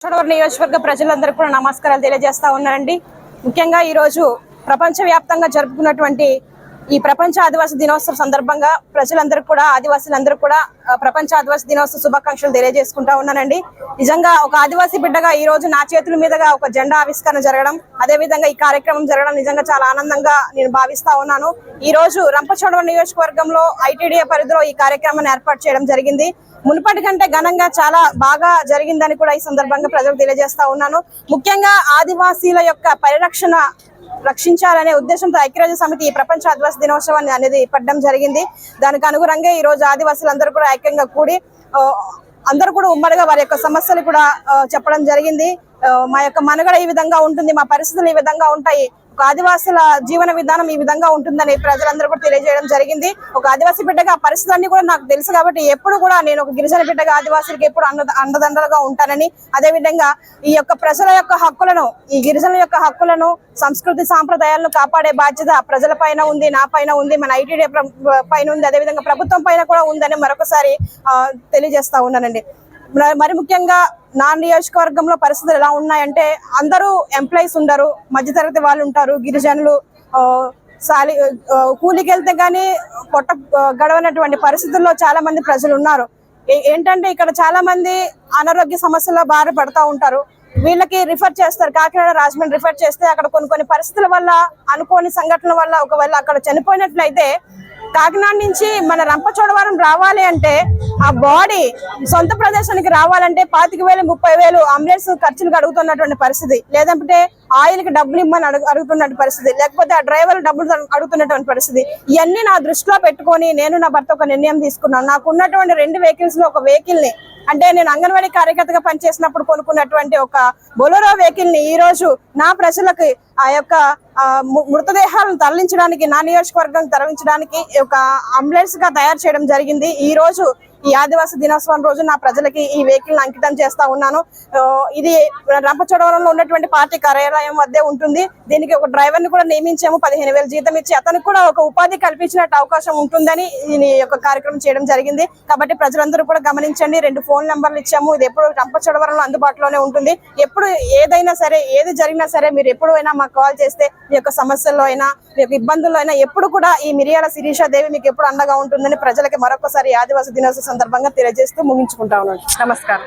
చోడవరం నియోజకవర్గ ప్రజలందరూ కూడా నమస్కారాలు తెలియజేస్తా ఉన్నారండి ముఖ్యంగా ఈ రోజు ప్రపంచ వ్యాప్తంగా జరుపుకున్నటువంటి ఈ ప్రపంచ ఆదివాసీ దినోత్సవం సందర్భంగా ప్రజలందరూ కూడా ఆదివాసీలందరూ కూడా ప్రపంచ ఆదివాసీ దినోత్సవ శుభాకాంక్షలు తెలియజేసుకుంటా ఉన్నానండి. నిజంగా ఒక ఆదివాసీ బిడ్డగా ఈ రోజు నా చేతుల మీదుగా ఒక జెండా ఆవిష్కరణ జరగడం అదే విధంగా ఈ కార్యక్రమం జరగడం నిజంగా చాలా ఆనందంగా నేను భావిస్తా ఉన్నాను. ఈ రోజు రంపచోడవరం నియోజకవర్గంలో ఐటీడీఏ పరిధిలో ఈ కార్యక్రమాన్ని ఏర్పాటు చేయడం జరిగింది. మునుపటి కంటే ఘనంగా చాలా బాగా జరిగిందని కూడా ఈ సందర్భంగా ప్రజలకు తెలియజేస్తా ఉన్నాను. ముఖ్యంగా ఆదివాసీల యొక్క పరిరక్షణ రక్షించాలనే ఉద్దేశంతో ఐక్యరాజ్య సమితి ఈ ప్రపంచ ఆదివాసీ దినోత్సవాన్ని అనేది పట్టడం జరిగింది. దానికి అనుగుణంగా ఈ రోజు ఆదివాసులందరూ కూడా ఐక్యంగా కూడి అందరూ కూడా ఉమ్మడిగా వారి యొక్క సమస్యలు కూడా చెప్పడం జరిగింది. మా యొక్క మనుగడ ఈ విధంగా ఉంటుంది మా పరిస్థితులు ఈ విధంగా ఉంటాయి. ఆదివాసుల జీవన విధానం ఈ విధంగా ఉంటుందని ప్రజలందరూ కూడా తెలియజేయడం జరిగింది. ఒక ఆదివాసీ బిడ్డగా ఆ పరిస్థితులన్నీ కూడా నాకు తెలుసు కాబట్టి ఎప్పుడు కూడా నేను ఒక గిరిజన బిడ్డగా ఆదివాసులకు ఎప్పుడు అండ అండదండలుగా ఉంటానని అదే విధంగా ఈ యొక్క ప్రజల యొక్క హక్కులను ఈ గిరిజనుల యొక్క హక్కులను సంస్కృతి సాంప్రదాయాలను కాపాడే బాధ్యత ప్రజల పైన ఉంది నా పైన ఉంది మన ఐటీడీ పైన ఉంది అదే విధంగా ప్రభుత్వం పైన కూడా ఉందని మరొకసారి తెలియజేస్తా ఉన్నానండి. మరి ముఖ్యంగా నా నియోజకవర్గంలో పరిస్థితులు ఎలా ఉన్నాయంటే అందరూ ఎంప్లాయీస్ ఉండరు మధ్యతరగతి వాళ్ళు ఉంటారు గిరిజనులు ఆ, సాలి కూలికి వెళ్తే కానీ పొట్ట గడవనటువంటి పరిస్థితుల్లో చాలా మంది ప్రజలు ఉన్నారు. ఏ- ఏంటంటే ఇక్కడ చాలా మంది అనారోగ్య సమస్యల బారి పడతా ఉంటారు. వీళ్ళకి రిఫర్ చేస్తారు కాకినాడ రాజమండ్రి రిఫర్ చేస్తే అక్కడ కొన్ని కొన్ని పరిస్థితుల వల్ల అనుకోని సంఘటనల వల్ల ఒకవేళ అక్కడ చనిపోయినట్లయితే కాకినాడ నుంచి మన రంపచోడవరం రావాలి అంటే ఆ బాడీ సొంత ప్రదేశానికి రావాలంటే పాతిక వేలు ముప్పై వేలు అంబులెన్స్ ఖర్చులకు అడుగుతున్నటువంటి పరిస్థితి. లేదంటే ఆయిల్కి డబ్బులు ఇమ్మని అడుగు అడుగుతున్నటువంటి పరిస్థితి. లేకపోతే ఆ డ్రైవర్ డబ్బులు అడుగుతున్నటువంటి పరిస్థితి. ఇవన్నీ నా దృష్టిలో పెట్టుకొని నేను నా భర్త ఒక నిర్ణయం తీసుకున్నాను. నాకు ఉన్నటువంటి రెండు వెహికల్స్లో ఒక వెహికల్ని అంటే నేను అంగన్వాడీ కార్యకర్తగా పనిచేసినప్పుడు కొనుక్కున్నటువంటి ఒక బొలరో వెహికల్ని ఈ రోజు నా ప్రజలకు ఆ యొక్క మృతదేహాలను తరలించడానికి నా నియోజకవర్గం తరలించడానికి ఒక అంబులెన్స్గా తయారు చేయడం జరిగింది. ఈ రోజు ఈ ఆదివాసీ దినోత్సవం రోజు నా ప్రజలకి ఈ వెహికల్ అంకితం చేస్తా ఉన్నాను. ఇది రంపచోడవరంలో ఉన్నటువంటి పార్టీ కార్యాలయం వద్దే ఉంటుంది. దీనికి ఒక డ్రైవర్ని కూడా నియమించాము. పదిహేను వేలు జీతం ఇచ్చి అతనికి కూడా ఒక ఉపాధి కల్పించినట్టు అవకాశం ఉంటుందని ఈ యొక్క కార్యక్రమం చేయడం జరిగింది. కాబట్టి ప్రజలందరూ కూడా గమనించండి. రెండు ఫోన్ నెంబర్లు ఇచ్చాము. ఇది ఎప్పుడు రంపచోడవరంలో అందుబాటులోనే ఉంటుంది. ఎప్పుడు ఏదైనా సరే ఏది జరిగినా సరే మీరు ఎప్పుడైనా మాకు కాల్ చేస్తే మీ యొక్క సమస్యల్లో అయినా మీ యొక్క ఇబ్బందుల్లో అయినా ఎప్పుడు కూడా ఈ మిరియాల శిరీష దేవి మీకు ఎప్పుడు అండగా ఉంటుందని ప్రజలకి మరొకసారి ఆదివాస ఆదివాసీ దినోత్సవ సందర్భంగా తెలియజేస్తూ ముగించుకుంటా ఉన్నాను. నమస్కారం.